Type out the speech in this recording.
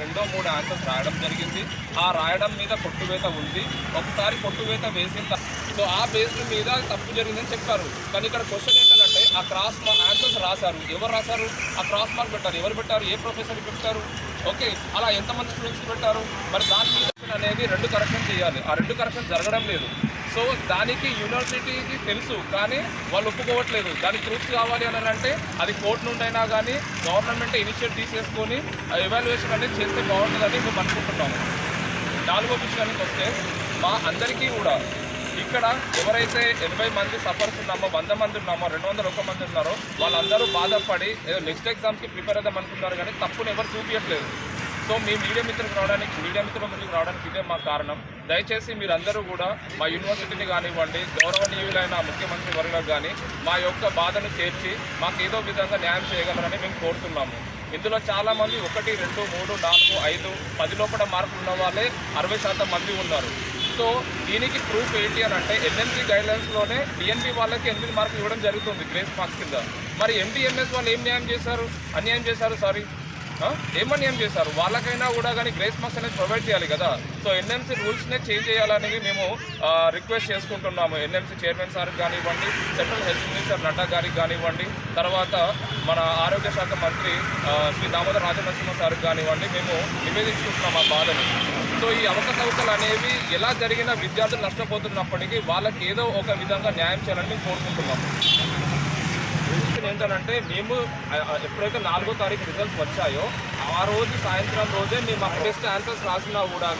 రెండో మూడు ఆన్సర్స్ రాయడం జరిగింది. ఆ రాయడం మీద కొట్టువేత ఉంది. ఒకసారి కొట్టువేత వేసిన సో ఆ బేస్ మీద తప్పు జరిగిందని చెప్పారు. కానీ ఇక్కడ క్వశ్చన్ ఏంటంటే ఆ క్రాస్ మార్క్ ఆన్సర్స్ రాశారు. ఎవరు రాశారు? ఆ క్రాస్ మార్క్ పెట్టారు. ఎవరు పెట్టారు? ఏ ప్రొఫెసర్ పెట్టారు? ఓకే అలా ఎంతమంది స్టూడెంట్స్ పెట్టారు? మరి దాని మీద అనేది రెండు కరెక్షన్ చేయాలి. ఆ రెండు కరెక్షన్ జరగడం లేదు. సో దానికి యూనివర్సిటీకి తెలుసు కానీ వాళ్ళు ఒప్పుకోవట్లేదు. దానికి ప్రూఫ్స్ కావాలి అని అంటే అది కోర్టు నుండి అయినా కానీ గవర్నమెంట్ ఇనిషియేట్ తీసేసుకొని ఎవాల్యుయేషన్ అనేది చేస్తే బాగుంటుందని మేము అనుకుంటున్నాము. నాలుగో విషయానికి వస్తే మా అందరికీ కూడా ఇక్కడ ఎవరైతే ఎనభై మంది సఫర్స్ ఉన్నామో వంద మంది ఉన్నామో రెండు వందల ఒక్క మంది ఉన్నారో వాళ్ళందరూ బాధపడి ఏదో నెక్స్ట్ ఎగ్జామ్స్కి ప్రిపేర్ అవుదాం అనుకుంటున్నారు కానీ తప్పును ఎవరు చూపించట్లేదు సో మీ మీడియా మిత్రులకు రావడానికి మీడియా మిత్రుల ముందుకు రావడానికి ఇదే మా కారణం. దయచేసి మీరందరూ కూడా మా యూనివర్సిటీని కానివ్వండి గౌరవనీయులైన ముఖ్యమంత్రి వర్గాలకు కానీ మా యొక్క బాధను చేర్చి మాకు ఏదో విధంగా న్యాయం చేయగలరని మేము కోరుతున్నాము. ఇందులో చాలామంది ఒకటి రెండు మూడు నాలుగు ఐదు పది లోపల మార్కులు ఉన్న వాళ్ళే అరవై శాతం మంది ఉన్నారు. సో దీనికి ప్రూఫ్ ఏంటి అని అంటే ఎన్ఎంసీ గైడ్లైన్స్లోనే డిఎన్బి వాళ్ళకి ఎనిమిది మార్కులు ఇవ్వడం జరుగుతుంది గ్రేస్ మార్క్స్ కింద. మరి ఎండిఎంఎస్ వాళ్ళు ఏం న్యాయం చేశారు? అన్యాయం చేశారు సారీ ఏమని ఏం చేశారు? వాళ్ళకైనా కూడా కానీ గ్రేస్ మార్క్స్ అనేది ప్రొవైడ్ చేయాలి కదా? సో ఎన్ఎంసీ రూల్స్నే చేంజ్ చేయాలని మేము రిక్వెస్ట్ చేసుకుంటున్నాము. ఎన్ఎంసీ చైర్మన్ సార్కి కానివ్వండి సెంట్రల్ హెల్త్ మినిస్టర్ నడ్డా గారికి కానివ్వండి తర్వాత మన ఆరోగ్య శాఖ మంత్రి శ్రీ దామోదర్ రాజనరసింహ సార్కి కానివ్వండి మేము నివేదించుకుంటున్నాం ఆ బాధని. సో ఈ అవకతవకలు అనేవి ఎలా జరిగినా విద్యార్థులు నష్టపోతున్నప్పటికీ వాళ్ళకి ఏదో ఒక విధంగా న్యాయం చేయాలని కోరుకుంటున్నాము. రీజన్ ఏంటంటే మేము ఎప్పుడైతే నాలుగో తారీఖు రిజల్ట్స్ వచ్చాయో ఆ రోజు సాయంత్రం రోజే మేము ఆ టెస్ట్ ఆన్సర్స్ రాసినా కూడా